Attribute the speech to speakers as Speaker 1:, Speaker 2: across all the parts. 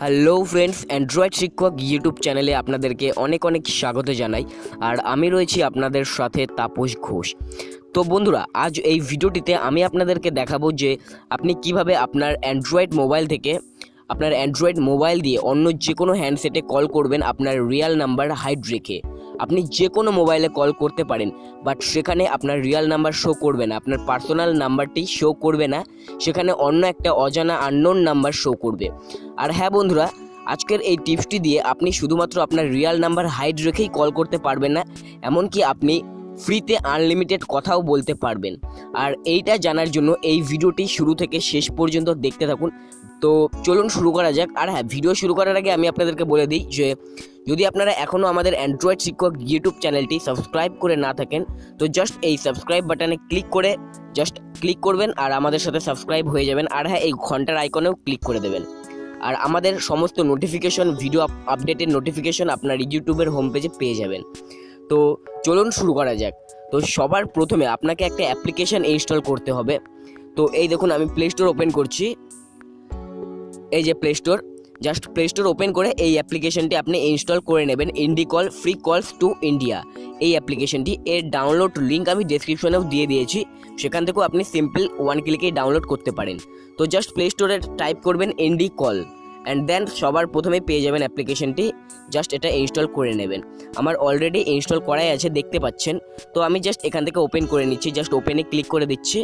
Speaker 1: Hello friends android শিক্ষক YouTube চ্যানেলে আপনাদেরকে অনেক অনেক স্বাগত জানাই। আর আমি রয়েছি আপনাদের সাথে তাপস ঘোষ। তো বন্ধুরা, আজ এই ভিডিওটিতে আমি আপনাদেরকে দেখাবো যে আপনি কীভাবে আপনার অ্যান্ড্রয়েড মোবাইল থেকে আপনার অ্যান্ড্রয়েড মোবাইল দিয়ে অন্য যে কোনো হ্যান্ডসেটে কল করবেন আপনার রিয়াল নাম্বার হাইড রেখে। আপনি যে কোনো মোবাইলে কল করতে পারেন বাট সেখানে আপনার রিয়াল নাম্বার শো করবে না, আপনার পার্সোনাল নাম্বারটি শো করবে না, সেখানে অন্য একটা অজানা আননোন নাম্বার শো করবে। আর হ্যাঁ বন্ধুরা, আজকের এই টিপসটি দিয়ে আপনি শুধুমাত্র আপনার রিয়াল নাম্বার হাইড রেখেই কল করতে পারবেন না, এমনকি আপনি ফ্রিতে আনলিমিটেড কথাও বলতে পারবেন। আর এইটা জানার জন্য এই ভিডিওটি শুরু থেকে শেষ পর্যন্ত দেখতে থাকুন তো চলুন শুরু করা যাক। আর হ্যাঁ ভিডিও শুরু করার আগে আমি আপনাদেরকে বলে দিই যে, যদি আপনারা এখনও আমাদের অ্যান্ড্রয়েড শিক্ষক ইউটিউব চ্যানেলটি সাবস্ক্রাইব করে না থাকেন, তো জাস্ট এই সাবস্ক্রাইব বাটনে ক্লিক করে জাস্ট ক্লিক করবেন আর আমাদের সাথে সাবস্ক্রাইব হয়ে যাবেন। আর হ্যাঁ এই ঘণ্টার আইকনেও ক্লিক করে দেবেন। আর আমাদের সমস্ত নোটিফিকেশন ভিডিও আপডেটের নোটিফিকেশন আপনার ইউটিউবের হোম পেজে পেয়ে যাবেন। তো চলুন শুরু করা যাক। তো সবার প্রথমে আপনাকে একটা অ্যাপ্লিকেশন ইনস্টল করতে হবে। তো এই দেখুন, আমি প্লে স্টোর ওপেন করছি। এই যে play store just play store open করে এই অ্যাপ্লিকেশনটি আপনি ইনস্টল করে নেবেন Indicall free calls to India এই অ্যাপ্লিকেশনটি এর ডাউনলোড লিঙ্ক আমি ডেসক্রিপশনেও দিয়ে দিয়েছি। সেখান থেকেও আপনি সিম্পল ওয়ান ক্লিকেই ডাউনলোড করতে পারেন। তো জাস্ট প্লে স্টোরে টাইপ করবেন এনডি কল অ্যান্ড দেন সবার প্রথমে পেয়ে যাবেন অ্যাপ্লিকেশনটি জাস্ট এটা ইনস্টল করে নেবেন। আমার অলরেডি ইনস্টল করাই আছে, দেখতে পাচ্ছেন। তো আমি জাস্ট এখান থেকে ওপেন করে নিচ্ছি জাস্ট ওপেনে ক্লিক করে দিচ্ছি।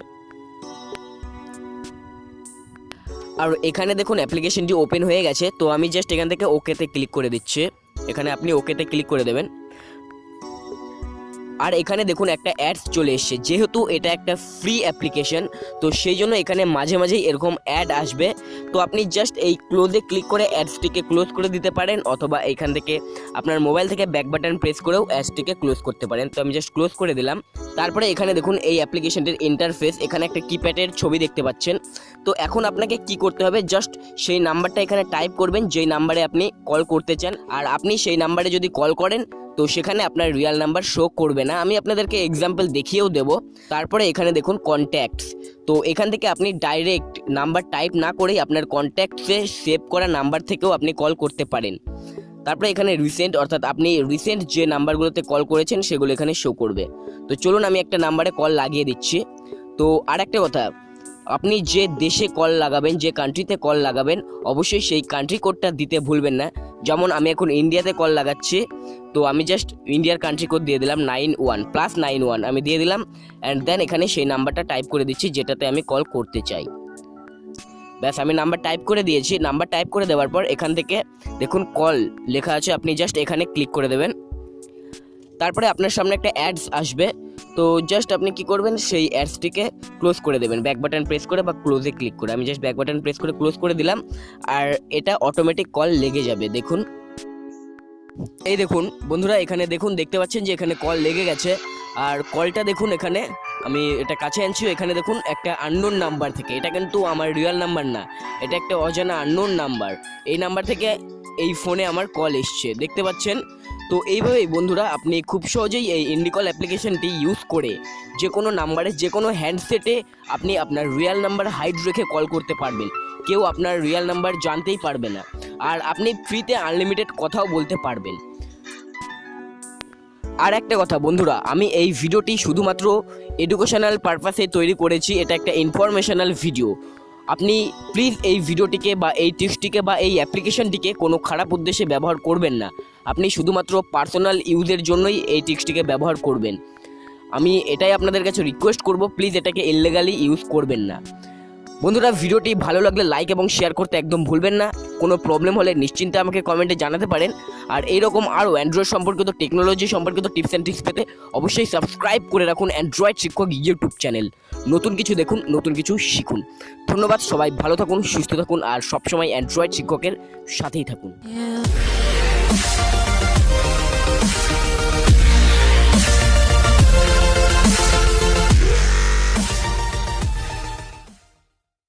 Speaker 1: আর এখানে দেখুন অ্যাপ্লিকেশনটি ওপেন হয়ে গেছে, তো আমি জাস্ট এখান থেকে ওকেতে ক্লিক করে দিচ্ছি। এখানে আপনি ওকেতে ক্লিক করে দেবেন। আর এখানে দেখুন একটা অ্যাডস চলে এসছে। যেহেতু এটা একটা ফ্রি অ্যাপ্লিকেশন তো সেই জন্য এখানে মাঝে মাঝেই এরকম অ্যাড আসবে। তো আপনি জাস্ট এই ক্লোজে ক্লিক করে অ্যাডসটিকে ক্লোজ করে দিতে পারেন, অথবা এখান থেকে আপনার মোবাইল থেকে ব্যাক বাটন প্রেস করেও অ্যাডসটিকে ক্লোজ করতে পারেন। তো আমি জাস্ট ক্লোজ করে দিলাম। তারপরে এখানে দেখুন এই অ্যাপ্লিকেশনটির ইন্টারফেস এখানে একটা কিপ্যাডের ছবি দেখতে পাচ্ছেন। তো এখন আপনাকে কি করতে হবে? জাস্ট সেই নাম্বারটা এখানে টাইপ করবেন, যেই নাম্বারে আপনি কল করতে চান। আর আপনি সেই নাম্বারে যদি কল করেন তো সেখানে আপনার রিয়াল নাম্বার শো করবে না। আমি আপনাদেরকে এক্সাম্পল দেখিয়েও দেব। তারপরে এখানে দেখুন কন্ট্যাক্টস তো এখান থেকে আপনি ডাইরেক্ট নাম্বার টাইপ না করেই আপনার কন্ট্যাক্টসে সেভ করা নাম্বার থেকেও আপনি কল করতে পারেন। তারপরে এখানে রিসেন্ট অর্থাৎ আপনি রিসেন্ট যে নাম্বারগুলোতে কল করেছেন, সেগুলো এখানে শো করবে। তো চলুন আমি একটা নাম্বারে কল লাগিয়ে দিচ্ছি। তো আর একটা কথা আপনি যে দেশে কল লাগাবেন, যে কান্ট্রিতে কল লাগাবেন, অবশ্যই সেই কান্ট্রি কোডটা দিতে ভুলবেন না। যেমন আমি এখন ইন্ডিয়াতে কল লাগাচ্ছি, তো আমি জাস্ট ইন্ডিয়ার কান্ট্রি কোড দিয়ে দিলাম nine one plus nine one আমি দিয়ে দিলাম অ্যান্ড দেন এখানে সেই নাম্বারটা টাইপ করে দিচ্ছি, যেটাতে আমি কল করতে চাই। ব্যাস, আমি নাম্বার টাইপ করে দিয়েছি। নাম্বার টাইপ করে দেওয়ার পর এখান থেকে দেখুন কল লেখা আছে, আপনি জাস্ট এখানে ক্লিক করে দেবেন। তারপরে আপনার সামনে একটা অ্যাডস আসবে। তো জাস্ট আপনি কি করবেন, সেই অ্যাডসটিকে ক্লোজ করে দেবেন। ব্যাক বাটন প্রেস করে বা ক্লোজে ক্লিক করে। আমি জাস্ট ব্যাক বাটন প্রেস করে ক্লোজ করে দিলাম, আর এটা অটোমেটিক কল লেগে যাবে। দেখুন। এই দেখুন, বন্ধুরা, এখানে দেখুন, দেখতে পাচ্ছেন যে এখানে কল লেগে গেছে। আর কলটা দেখুন এখানে, আমি এটা কাছে আনছি, এখানে দেখুন একটা আননোন নাম্বার থেকে। এটা কিন্তু আমার রিয়েল নাম্বার না, এটা একটা অজানা আননোন নাম্বার এই নাম্বার থেকে এই ফোনে আমার কল এসছে। দেখতে পাচ্ছেন? তো এইভাবেই বন্ধুরা আপনি খুব সহজেই এই ইন্ডিকল অ্যাপ্লিকেশনটি ইউজ করে যে কোনো নাম্বারে যে কোনো হ্যান্ডসেটে আপনি আপনার রিয়েল নাম্বার হাইড রেখে কল করতে পারবেন। কেউ আপনার রিয়েল নাম্বার জানতেই পারবে না। আর আপনি ফ্রিতে আনলিমিটেড কথাও বলতে পারবেন। আর একটা কথা বন্ধুরা, আমি এই ভিডিওটি শুধুমাত্র এডুকেশনাল পারপাসে তৈরি করেছি। এটা একটা ইনফরমেশনাল ভিডিও আপনি প্লিজ এই ভিডিওটিকে বা এই টিপসটিকে বা এই অ্যাপ্লিকেশনটিকে কোনো খারাপ উদ্দেশ্যে ব্যবহার করবেন না। আপনি শুধুমাত্র পার্সোনাল ইউজের জন্যই এই টিপসটিকে ব্যবহার করবেন। আমি এটাই আপনাদের কাছে রিকোয়েস্ট করব প্লিজ এটাকে ইললিগালি ইউজ করবেন না। বন্ধুরা, ভিডিওটি ভালো লাগলে লাইক এবং শেয়ার করতে একদম ভুলবেন না। কোনো প্রবলেম হলে নিশ্চিন্তে আমাকে কমেন্টে জানাতে পারেন। আর এইরকম আরও অ্যান্ড্রয়েড সম্পর্কিত টেকনোলজি সম্পর্কিত টিপস অ্যান্ড ট্রিক্স পেতে অবশ্যই সাবস্ক্রাইব করে রাখুন অ্যান্ড্রয়েড শিক্ষক ইউটিউব চ্যানেল নতুন কিছু দেখুন, নতুন কিছু শিখুন। ধন্যবাদ, সবাই ভালো থাকুন, সুস্থ থাকুন, আর সবসময় অ্যান্ড্রয়েড শিক্ষকের সাথেই থাকুন.